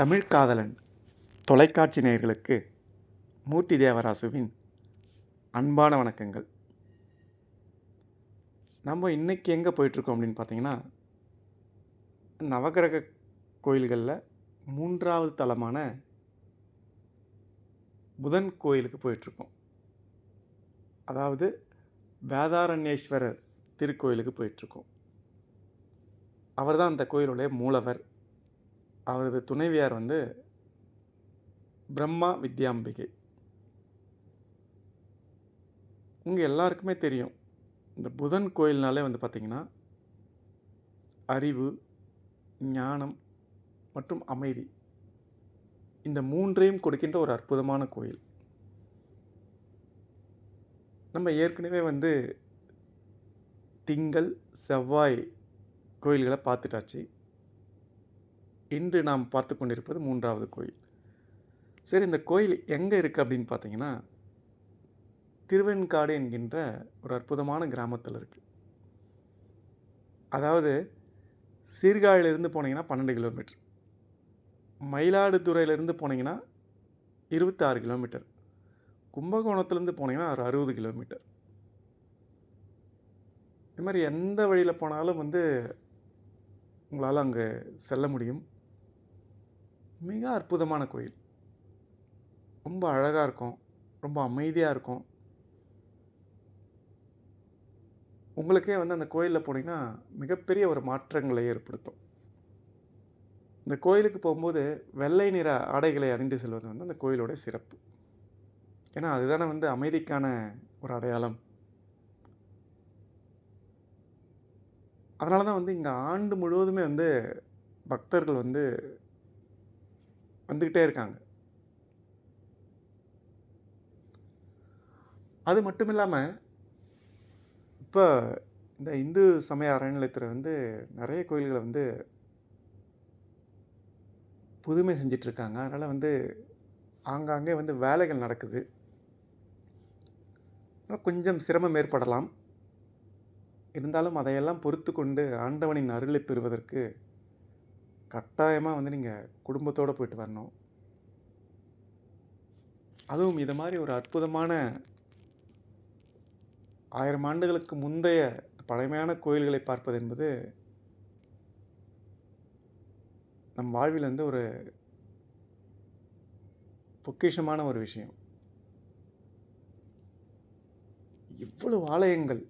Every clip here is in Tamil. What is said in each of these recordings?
தமிழ் காதலன் தொலைக்காட்சி நேயர்களுக்கு மூர்த்தி தேவராசுவின் அன்பான வணக்கங்கள். நம்ம இன்றைக்கி எங்கே போயிட்டுருக்கோம் அப்படின்னு பார்த்தீங்கன்னா நவகிரக கோயில்களில் மூன்றாவது தலமான புதன் கோயிலுக்கு போயிட்டுருக்கோம். அதாவது வேதாரண்யேஸ்வரர் திருக்கோயிலுக்கு போயிட்டுருக்கோம். அவர் தான் அந்த கோயிலுடைய மூலவர். அவரது துணைவியார் வந்து பிரம்மா வித்யாம்பிகை. உங்கள் எல்லாருக்குமே தெரியும். இந்த புதன் கோயில்னாலே வந்து பார்த்திங்கன்னா அறிவு ஞானம் மற்றும் அமைதி. இந்த மூன்றையும் கொடுக்கின்ற ஒரு அற்புதமான கோயில். நம்ம ஏற்கனவே வந்து திங்கள் செவ்வாய் கோயில்களை பார்த்துட்டாச்சு. இன்று நாம் பார்த்து கொண்டிருப்பது மூன்றாவது கோயில். சரி இந்த கோயில் எங்கே இருக்குது அப்படின்னு பார்த்தீங்கன்னா திருவெண்காடு என்கின்ற ஒரு அற்புதமான கிராமத்தில் இருக்குது அதாவது சீர்காழிலிருந்து போனீங்கன்னா பன்னெண்டு கிலோமீட்டர். மயிலாடுதுறையிலேருந்து போனீங்கன்னா இருபத்தாறு கிலோமீட்டர். கும்பகோணத்துலேருந்து போனீங்கன்னா ஒரு அறுபது கிலோமீட்டர். இது மாதிரி எந்த வழியில் போனாலும் வந்து உங்களால் அங்கே செல்ல முடியும். மிக அற்புதமான கோயில். ரொம்ப அழகாக இருக்கும். ரொம்ப அமைதியாக இருக்கும். உங்களுக்கே வந்து அந்த கோயிலில் போனீங்கன்னா மிகப்பெரிய ஒரு மாற்றங்களை ஏற்படுத்தும். இந்த கோயிலுக்கு போகும்போது வெள்ளை நிற ஆடைகளை அணிந்து செல்வது வந்து அந்த கோயிலோட சிறப்பு. ஏன்னா அதுதானே வந்து அமைதிக்கான ஒரு அடையாளம். அதனால தான் வந்து இங்கே ஆண்டு முழுவதுமே வந்து பக்தர்கள் வந்து வந்துக்கிட்டே இருக்காங்க. அது மட்டும் இல்லாமல் இப்போ இந்த இந்து சமய அறநிலையத்தில் வந்து நிறைய கோயில்களை வந்து புதுமை செஞ்சிட்ருக்காங்க அதனால் வந்து ஆங்காங்கே வந்து வேலைகள் நடக்குது. கொஞ்சம் சிரமம் ஏற்படலாம். இருந்தாலும் அதையெல்லாம் பொறுத்து கொண்டு ஆண்டவனின் அருளை பெறுவதற்கு கட்டாயமாக வந்து நீங்கள் குடும்பத்தோடு போயிட்டு வரணும். அதுவும் இது மாதிரி ஒரு அற்புதமான ஆயிரம் ஆண்டுகளுக்கு முந்தைய பழமையான கோயில்களை பார்ப்பது என்பது நம் வாழ்வில் வந்து ஒரு பொக்கிஷமான ஒரு விஷயம். இவ்வளவு ஆலயங்கள்.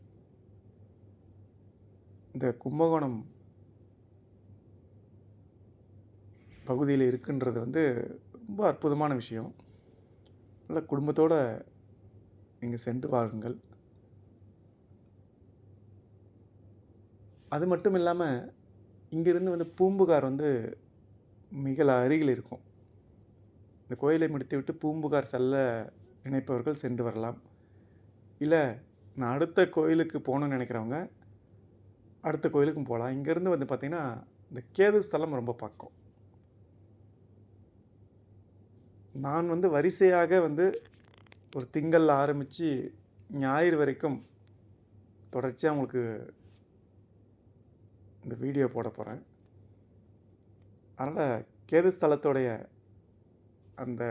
இந்த கும்பகோணம் பகுதியில் இருக்குன்றது வந்து ரொம்ப அற்புதமான விஷயம். நல்ல குடும்பத்தோடு நீங்கள் சென்று வாருங்கள். அது மட்டும் இல்லாமல் இங்கேருந்து வந்து பூம்புகார் வந்து மிக அருகில் இருக்கும். இந்த கோயிலை முடித்துவிட்டு பூம்புகார் செல்ல நினைப்பவர்கள் சென்று வரலாம். இல்லை நான் அடுத்த கோயிலுக்கு போகணுன்னு நினைக்கிறவங்க அடுத்த கோயிலுக்கும் போகலாம். இங்கேருந்து வந்து பார்த்திங்கன்னா இந்த கேது ஸ்தலம் ரொம்ப பக்கம் நான் வந்து வரிசையாக வந்து ஒரு திங்கள் ஆரம்பித்து ஞாயிறு வரைக்கும் தொடர்ச்சியாக உங்களுக்கு இந்த வீடியோ போட போகிறேன் அதனால் கேது ஸ்தலத்தோடைய அந்த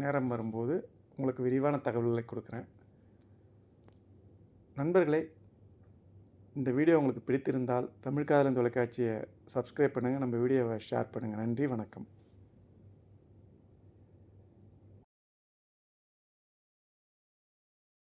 நேரம் வரும்போது உங்களுக்கு விரிவான தகவல்களை கொடுக்குறேன். நண்பர்களே இந்த வீடியோ உங்களுக்கு பிடித்திருந்தால் தமிழ்காதலன் தொலைக்காட்சியை சப்ஸ்கிரைப் பண்ணுங்கள் நம்ம வீடியோவை ஷேர் பண்ணுங்கள் நன்றி வணக்கம்.